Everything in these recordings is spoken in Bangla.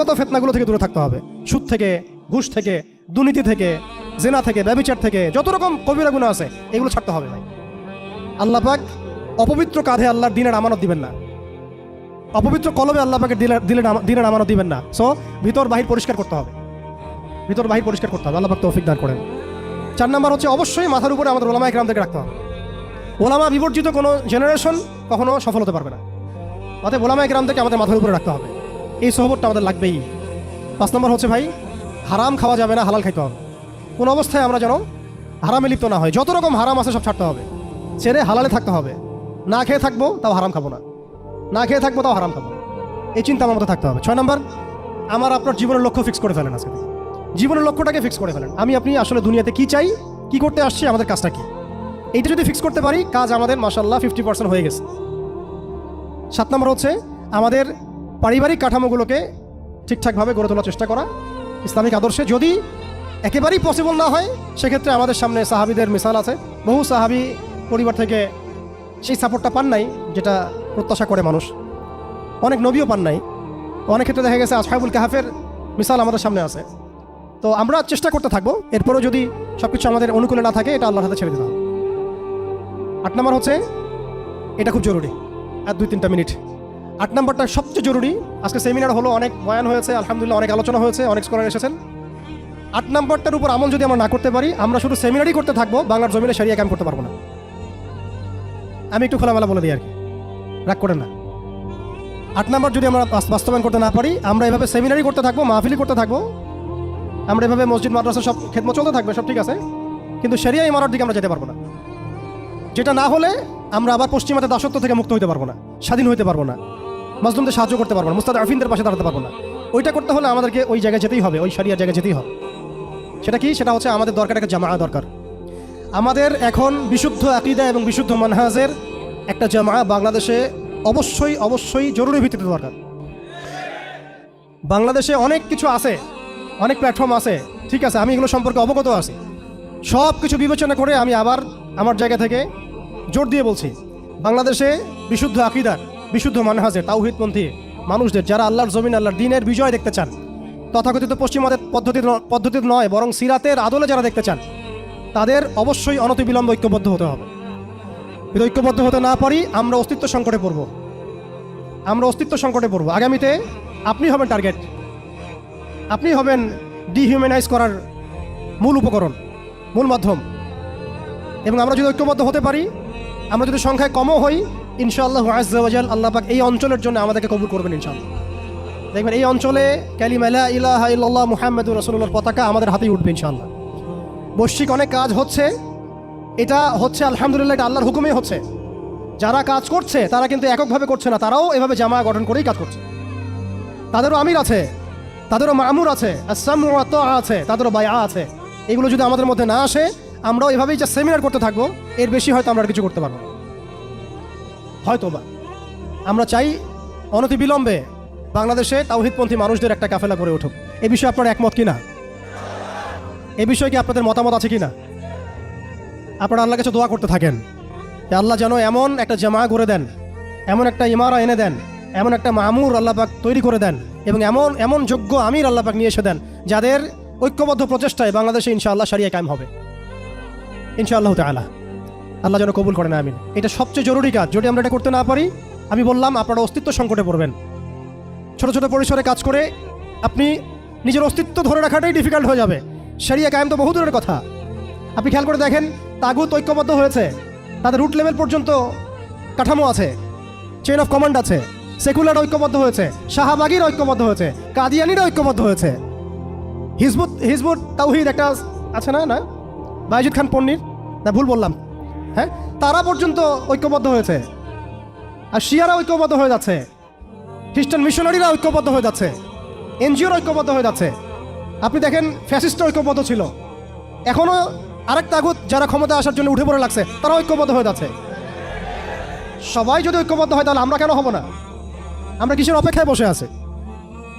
গত ফেতনাগুলো থেকে দূরে থাকতে হবে। সুদ থেকে, ঘুষ থেকে, দুর্নীতি থেকে, জেনা থেকে, ব্যবিচার থেকে, যত রকম কবিরা গুণ আছে, এগুলো ছাড়তে হবে ভাই। আল্লাহ পাক অপবিত্র কাঁধে আল্লাহর দিনের আমানত দিবেন না। অপবিত্র কলমে আল্লাহ পাকে দিলের দিনের আমানত দিবেন না। সো ভিতর বাহির পরিষ্কার করতে হবে। ভিতর বাহির পরিষ্কার করতে হবে। আল্লাহ পাক তৌফিক দান করেন। চার নাম্বার হচ্ছে অবশ্যই মাথার উপরে আমাদের ওলামা একরামদেরকে রাখতে হবে। ওলামা বিবর্জিত কোনো জেনারেশন কখনো সফল হতে পারবে না। অতএব ওলামা একরামদেরকে আমাদের মাথার উপরে রাখতে হবে। এই সহবতটা আমাদের লাগবেই। পাঁচ নম্বর হচ্ছে ভাই, হারাম খাওয়া যাবে না, হালাল খাইতে হবে। কোন অবস্থায় আমরা যেন হারামে লিপ্ত না হয় যত রকম হারাম আছে সব ছাড়তে হবে। ছেড়ে হালালে থাকতে হবে। না খেয়ে থাকব, তাও হারাম খাব না। না খেয়ে থাকব, তাও হারাম খাব এই চিন্তা আমার মধ্যে থাকতে হবে। ছয় নম্বর, আমার আপনার জীবনের লক্ষ্য ফিক্স করে ফেলেন আজকে। জীবনের লক্ষ্যটাকে ফিক্স করে ফেলেন। আমি, আপনি আসলে দুনিয়াতে কি চাই, কি করতে আসছি, আমাদের কাজটা কি? এইটা যদি ফিক্স করতে পারি, কাজ আমাদের মাসাল্লাহ ফিফটি পার্সেন্ট হয়ে গেছে। সাত নম্বর হচ্ছে, আমাদের পারিবারিক কাঠামোগুলোকে ঠিকঠাকভাবে গড়ে তোলার চেষ্টা করা ইসলামিক আদর্শে। যদি একেবারেই পসিবল না হয়, সেক্ষেত্রে আমাদের সামনে সাহাবিদের মিসাল আছে। বহু সাহাবি পরিবার থেকে সেই সাপোর্টটা পান নাই, যেটা প্রত্যাশা করে মানুষ। অনেক নবীও পান নাই। অনেক ক্ষেত্রে দেখা গেছে আসহাবুল কাহাফের মিসাল আমাদের সামনে আছে। তো আমরা চেষ্টা করতে থাকব। এরপরেও যদি সব কিছু আমাদের অনুকূলে না থাকে, এটা আল্লাহর হাতে ছেড়ে দিতে হবে। আট নম্বর হচ্ছে, এটা খুব জরুরি। আর দুই তিনটা মিনিট। আট নম্বরটা সবচেয়ে জরুরি। আজকে সেমিনার হলো, অনেক বয়ান হয়েছে, আলহামদুলিল্লাহ অনেক আলোচনা হয়েছে, অনেক স্কলার এসেছেন। আট নম্বরটার উপর আমল যদি আমরা না করতে পারি, আমরা শুধু সেমিনারই করতে থাকব, বাংলার জমিনে সারিয়া কাম করতে পারব না। আমি একটু খোলামেলা বলে দিই আর কি। রাগ করেন না। আট নম্বর যদি আমরা বাস্তবায়ন করতে না পারি, আমরা এভাবে সেমিনারই করতে থাকব মাহফিলি করতে থাকব। আমরা এভাবে মসজিদ, মাদ্রাসা সব খেদমত চলতে থাকবে, সব ঠিক আছে। কিন্তু সেরিয়া ইমারত দিকে আমরা যেতে পারব না। যেটা না হলে আমরা আবার পশ্চিমাতে দাসত্ব থেকে মুক্ত হতে পারব না, স্বাধীন হতে পারব না। মাজলুমদের সাহায্য করতে পারব না, মুস্তাদ আফিনদের পাশে দাঁড়াতে পারব না। ওইটা করতে হলে আমাদেরকে ওই জায়গায় যেতেই হবে, ওই সারিয়ার জায়গায় যেতেই হবে। সেটা কি? সেটা হচ্ছে আমাদের দরকার, একটা জামা দরকার। আমাদের এখন বিশুদ্ধ আকিদা এবং বিশুদ্ধ মানহাজের একটা জামা বাংলাদেশে অবশ্যই অবশ্যই জরুরি ভিত্তিতে দরকার। বাংলাদেশে অনেক কিছু আছে, অনেক প্ল্যাটফর্ম আছে, ঠিক আছে, আমি এগুলো সম্পর্কে অবগত আছি। সব কিছু বিবেচনা করে আমি আবার আমার জায়গা থেকে জোর দিয়ে বলছি, বাংলাদেশে বিশুদ্ধ আকিদার বিশুদ্ধ মানহাজের তাওহিদপন্থী মানুষদের, যারা আল্লাহর জমিন, আল্লাহর দিনের বিজয় দেখতে চান। তথাকথিত পশ্চিমাদের পদ্ধতি পদ্ধতির নয়, বরং সিরাতের আদলে যারা দেখতে চান, তাদের অবশ্যই অনতিবিলম্ব ঐক্যবদ্ধ হতে হবে। যদি ঐক্যবদ্ধ হতে না পারি, আমরা অস্তিত্ব সংকটে পড়ব। আমরা অস্তিত্ব সংকটে পড়ব। আগামীতে আপনি হবেন টার্গেট আপনি হবেন ডিহিউম্যানাইজ করার মূল উপকরণ, মূল মাধ্যম। এবং আমরা যদি ঐক্যবদ্ধ হতে পারি, আমরা যদি সংখ্যায় কমও হই ইনশাআল্লাহ আজাল আল্লাহ পাক এই অঞ্চলের জন্য আমাদেরকে কবুল করবেন ইনশাআল্লাহ। দেখবেন এই অঞ্চলে ক্যালিমালা ইলাহা ইল্লাল্লাহ মুহাম্মদুর রসুল্লাহর পতাকা আমাদের হাতেই উঠবে ইনশাআল্লাহ। বৈশ্বিক অনেক কাজ হচ্ছে, এটা হচ্ছে আলহামদুলিল্লাহ, এটা আল্লাহর হুকুমেই হচ্ছে। যারা কাজ করছে, তারা কিন্তু এককভাবে করছে না, তারাও এভাবে জামা গঠন করেই কাজ করছে। তাদেরও আমির আছে, তাদেরও মামুর আছে আছে, তাদেরও বায়া আছে। এগুলো যদি আমাদের মধ্যে না আসে, আমরাও এভাবেই যা সেমিনার করতে থাকব, এর বেশি হয়তো আমরা কিছু করতে পারব না। হয়তো বা আমরা চাই অনতি বিলম্বে বাংলাদেশে তাওহিদপন্থী মানুষদের একটা কাফেলা করে উঠুক। এ বিষয়ে আপনার একমত কিনা? এ বিষয়ে কি আপনাদের মতামত আছে কিনা? আপনারা আল্লাহ কাছে দোয়া করতে থাকেন। যে আল্লাহ যেন এমন একটা জামা করে দেন, এমন একটা ইমারা এনে দেন, এমন একটা মামুর আল্লাপাক তৈরি করে দেন এবং এমন এমন যোগ্য আমির আল্লাপাক নিয়ে এসে দেন যাদের ঐক্যবদ্ধ প্রচেষ্টায় বাংলাদেশে ইনশাআল্লাহ সারিয়া কায়েম হবে। ইনশাআল্লাহ তালা আল্লাহ যেন কবুল করেন, আমিন। এটা সবচেয়ে জরুরি কাজ। যদি আমরা এটা করতে না পারি, আমি বললাম, আপনারা অস্তিত্ব সংকটে পড়বেন। ছোট ছোট পরিসরে কাজ করে আপনি নিজের অস্তিত্ব ধরে রাখাটাই ডিফিকাল্ট হয়ে যাবে। সারিয়া কায়েম তো বহু দূরের কথা। আপনি খেয়াল করে দেখেন, তাগুত ঐক্যবদ্ধ হয়েছে। তাদের রুট লেভেল পর্যন্ত কাঠামো আছে। চেইন অফ কমান্ড আছে। সেকুলার ঐক্যবদ্ধ হয়েছে। শাহবাগির ঐক্যবদ্ধ হয়েছে। কাদিয়ানির ঐক্যবদ্ধ হয়েছে। হিজবুত হিজবুত তাওহিদ একটা আছে না না? বাইজুদ খান পন্নির? না, ভুল বললাম। হ্যাঁ তারা পর্যন্ত ঐক্যবদ্ধ হয়েছে। আর শিয়ারা ঐক্যবদ্ধ হয়ে যাচ্ছে। খ্রিস্টান মিশনারিরা ঐক্যবদ্ধ হয়ে যাচ্ছে। এনজিওর ঐক্যবদ্ধ হয়ে যাচ্ছে। আপনি দেখেন ফ্যাসিস্ট ঐক্যবদ্ধ ছিল। এখনও আরেক তাগুত যারা ক্ষমতা আসার জন্য উঠে পড়ে লাগছে, তারা ঐক্যবদ্ধ হয়ে যাচ্ছে। সবাই যদি ঐক্যবদ্ধ হয়, তাহলে আমরা কেন হব না? আমরা কিসের অপেক্ষায় বসে আছে?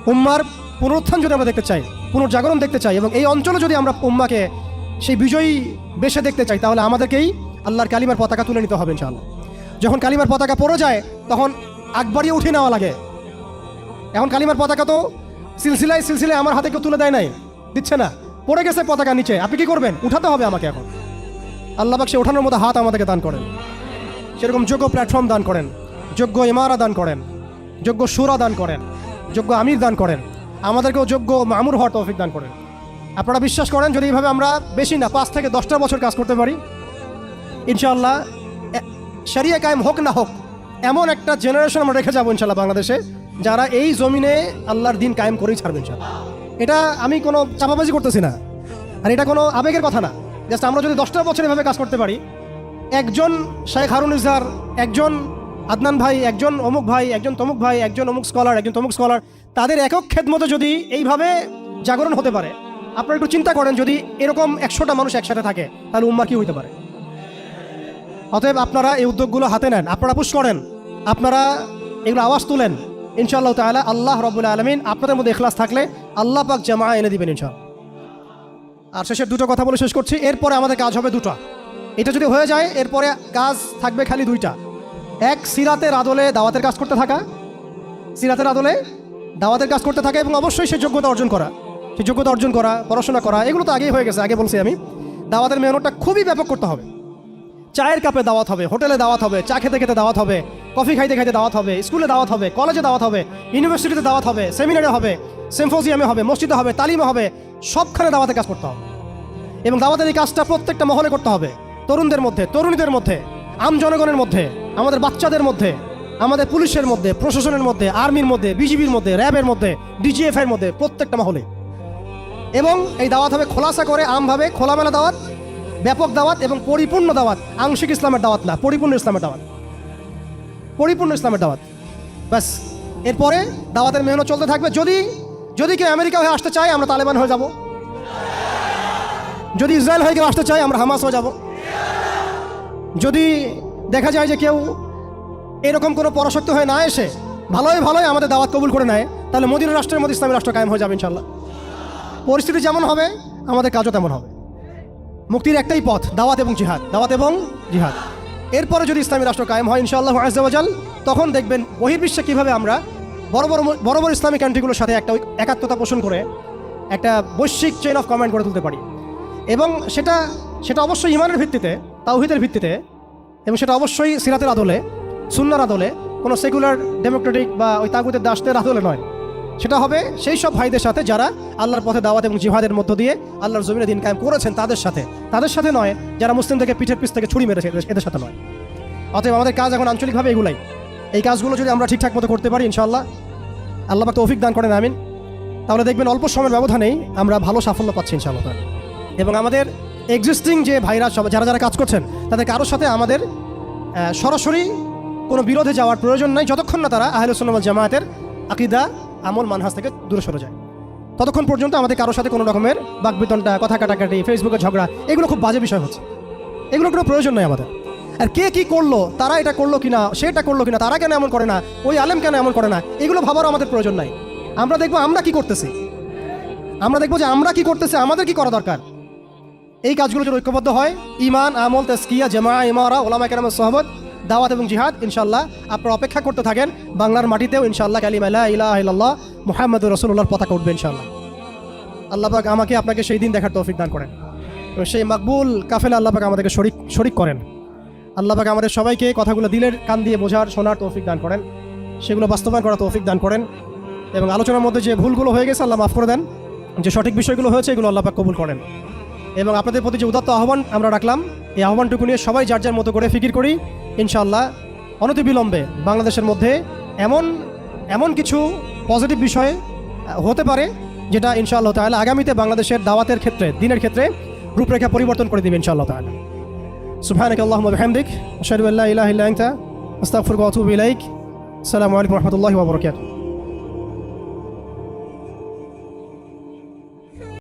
উম্মার পুনরুত্থান যদি আমরা দেখতে চাই, পুনর্জাগরণ দেখতে চাই, এবং এই অঞ্চলে যদি আমরা উম্মাকে সেই বিজয়ী বেশে দেখতে চাই, তাহলে আমাদেরকেই আল্লাহর কালিমার পতাকা তুলে নিতে হবে ইনশাআল্লাহ। যখন কালিমার পতাকা পড়ে যায়, তখন বাড়িয়ে উঠে নেওয়া লাগে। এখন কালিমার পতাকা তো সিলসিলায় সিলসিলায় আমার হাতে কেউ তুলে দেয় নাই। দিচ্ছে না। পড়ে গেছে পতাকা নিচে। আপনি কি করবেন? উঠাতে হবে আমাকে এখন। আল্লাহ পাক সে ওঠানোর মতো হাত আমাদেরকে দান করেন। সেরকম যোগ্য প্ল্যাটফর্ম দান করেন। যোগ্য ইমারা দান করেন। যোগ্য সুরা দান করেন। যোগ্য আমির দান করেন। আমাদেরকেও যোগ্য মামুর হওয়ার তৌফিক দান করেন। আপনারা বিশ্বাস করেন, যদি এইভাবে আমরা বেশি না, পাঁচ থেকে দশটা বছর কাজ করতে পারি ইনশাআল্লাহ সারিয়া কায়েম হোক না হোক, এমন একটা জেনারেশন আমরা রেখে যাব ইনশাল্লাহ বাংলাদেশে, যারা এই জমিনে আল্লাহর দিন কায়েম করেই ছাড়বে ইনশাল্লাহ এটা আমি কোনো চাপাবাজি করতেছি না, আর এটা কোনো আবেগের কথা না। জাস্ট আমরা যদি দশটা বছর এভাবে কাজ করতে পারি, একজন শেখ হারুন ইজার একজন আদনান ভাই, একজন অমুক ভাই, একজন তমুক ভাই, একজন অমুক স্কলার একজন তমুক স্কলার তাদের একক খেদমতো যদি এইভাবে জাগরণ হতে পারে, আপনারা একটু চিন্তা করেন যদি এরকম একশোটা মানুষ একসাথে থাকে, তাহলে উম্মা কি হইতে পারে? অতএব আপনারা এই উদ্যোগগুলো হাতে নেন। আপনারা পুশ করেন। আপনারা এগুলো আওয়াজ তুলেন। ইনশাআল্লাহ তাআলা আল্লাহ রবুল্লা আলমিন আপনাদের মধ্যে এখলাস থাকলে আল্লাহ পাক জামা এনে দিবেন ইনশাল আর শেষের দুটো কথা বলে শেষ করছি। এরপরে আমাদের কাজ হবে দুটো। এটা যদি হয়ে যায়, এরপরে কাজ থাকবে খালি দুইটা। এক, সিরাতের আদলে দাওয়াতের কাজ করতে থাকা। সিরাতের আদলে দাওয়াতের কাজ করতে থাকা এবং অবশ্যই সে যোগ্যতা অর্জন করা। সে যোগ্যতা অর্জন করা, পড়াশোনা করা, এগুলো তো আগেই হয়ে গেছে, আগে বলছি আমি। দাওয়াতের মেহনতটা খুবই ব্যাপক করতে হবে। চায়ের কাপে দাওয়াত হবে, হোটেলে দাওয়াত হবে, চা খেতে খেতে দাওয়াত হবে, কফি খাইতে খাইতে দাওয়াত হবে, স্কুলে দাওয়াত হবে, কলেজে দাওয়াত হবে, ইউনিভার্সিটিতে দাওয়াত হবে, সেমিনারে হবে সিম্ফোজিয়ামে হবে, মসজিদে হবে, তালিমে হবে, সবখানে দাওয়াতে কাজ করতে হবে। এবং দাওয়াতের এই কাজটা প্রত্যেকটা মহলে করতে হবে, তরুণদের মধ্যে, তরুণীদের মধ্যে, আম জনগণের মধ্যে, আমাদের বাচ্চাদের মধ্যে, আমাদের পুলিশের মধ্যে, প্রশাসনের মধ্যে, আর্মির মধ্যে, বিজিবির মধ্যে, র্যাবের মধ্যে ডিজিএফ এর মধ্যে, প্রত্যেকটা মহলে। এবং এই দাওয়াত হবে খোলাসা করে, আমভাবে খোলামেলা দাওয়াত ব্যাপক দাওয়াত এবং পরিপূর্ণ দাওয়াত, আংশিক ইসলামের দাওয়াত না, পরিপূর্ণ ইসলামের দাওয়াত। পরিপূর্ণ ইসলামের দাওয়াত। ব্যাস, এরপরে দাওয়াতের মেহনত চলতে থাকবে। যদি যদি কেউ আমেরিকা হয়ে আসতে চায়, আমরা তালেবান হয়ে যাব। যদি ইসরায়েল হয়ে কেউ আসতে চায়, আমরা হামাস হয়ে যাব। যদি দেখা যায় যে কেউ এরকম কোনো পরাশক্তি হয়ে না এসে ভালোই ভালোই আমাদের দাওয়াত কবুল করে নেয়, তাহলে মদিনা রাষ্ট্রের মধ্যে ইসলামী রাষ্ট্র কায়েম হয়ে যাবে ইনশাল্লাহ পরিস্থিতি যেমন হবে, আমাদের কাজও তেমন হবে। মুক্তির একটাই পথ, দাওয়াত এবং জিহাদ। দাওয়াত এবং জিহাদ। এরপরে যদি ইসলামী রাষ্ট্র কায়েম হয়, ইনশাআল্লাহ আজাল তখন দেখবেন বহির্বিশ্বে কীভাবে আমরা বড় বড় বড় বড় ইসলামিক কান্ট্রিগুলোর সাথে একটা একাত্মতা পোষণ করে একটা বৈশ্বিক চেইন অফ কমান্ড করে তুলতে পারি। এবং সেটা সেটা অবশ্যই ইমানের ভিত্তিতে, তাওহিদের ভিত্তিতে, এবং সেটা অবশ্যই সিরাতের আদলে, সুন্নার আদলে, কোনো সেকুলার, ডেমোক্রেটিক বা ওই তাগুদের দাসদের আদলে নয়। সেটা হবে সেই সব ভাইদের সাথে যারা আল্লাহর পথে দাওয়াত এবং জিহাদের মধ্য দিয়ে আল্লাহর জমিনে দিন কায়েম করেছেন তাদের সাথে। তাদের সাথে নয়, যারা মুসলিম থেকে পিঠের পিছ থেকে ছুরি মেরেছে, এদের- সাথে নয়। অতএব আমাদের কাজ এখন আঞ্চলিকভাবে এগুলাই। এই কাজগুলো যদি আমরা ঠিকঠাক মতো করতে পারি, ইনশাআল্লাহ। আল্লাহ পাক তৌফিক দান করেন, আমিন। তাহলে দেখবেন অল্প সময়ের ব্যবধানেই আমরা ভালো সাফল্য পাচ্ছি, ইনশাআল্লাহ এবং আমাদের এক্সিস্টিং যে ভাইরা সব যারা যারা কাজ করছেন তাদের কারোর সাথে আমাদের সরাসরি কোনো বিরোধে যাওয়ার প্রয়োজন নাই। যতক্ষণ না তারা আহলুসুল্লাহ জামায়াতের আকিদা আমল মানহাজ থেকে দূরে সরে যায়। ততক্ষণ পর্যন্ত আমাদের কারোর সাথে কোনো রকমের বাকবিতনটা কথা কাটাকাটি ফেসবুকে ঝগড়া, এগুলো খুব বাজে বিষয় হচ্ছে। এগুলো কোনো প্রয়োজন নাই আমাদের। আর কে কি করল, তারা এটা করল কিনা সেটা করল কিনা, তারা কেন এমন করে না, ওই আলেম কেন এমন করে না, এগুলো ভাবারও আমাদের প্রয়োজন নাই। আমরা দেখব আমরা কি করতেছি। আমরা দেখব যে আমরা কি করতেছি, আমাদের কি করা দরকার। এই কাজগুলো যদি ঐক্যবদ্ধ হয় ইমান আমল তেস্কিয়া জামা ইমারা ওলামা কেরামের সহবত দাওয়াত এবং জিহাদ ইনশাল্লাহ আপনারা অপেক্ষা করতে থাকেন। বাংলার মাটিতেও ইনশাল্লাহ কালিমা লা ইলাহা ইল্লাল্লাহ মুহাম্মদুর রাসূলুল্লাহর পতাকা উঠবে ইনশাল্লাহ আল্লাহ পাক আমাকে আপনাকে সেই দিন দেখার তৌফিক দান করেন। এবং সেই মাকবুল কাফেলা আল্লাহ পাক আমাদেরকে শরিক শরিক করেন। আল্লাহ পাক আমাদের সবাইকে কথাগুলো দিলের কান দিয়ে বোঝার, শোনার তৌফিক দান করেন। সেগুলো বাস্তবায়ন করার তৌফিক দান করেন। এবং আলোচনার মধ্যে যে ভুলগুলো হয়ে গেছে, আল্লাহ মাফ করে দেন। যে সঠিক বিষয়গুলো হয়েছে, এগুলো আল্লাহ পাক কবুল করেন। এবং আপনাদের প্রতি যে উদাত্ত আহ্বান আমরা রাখলাম, এই আহ্বানটুকু নিয়ে সবাই যার যার মতো করে ফিকির করি, ইনশাআল্লাহ অনতিবিলম্বে বাংলাদেশের মধ্যে এমন এমন কিছু পজিটিভ বিষয় হতে পারে যেটা ইনশাআল্লাহ তাহলে আগামীতে বাংলাদেশের দাওয়াতের ক্ষেত্রে, দিনের ক্ষেত্রে রূপরেখা পরিবর্তন করে দিবে ইনশাআল্লাহ তাহলে সুবহানাক আল্লাহুম্মা বিহামদিক, আশহাদু আল্লা ইলাহা ইল্লা আস্তাগফিরুকা ওয়া আতুবু ইলাইক। আসসালামু আলাইকুম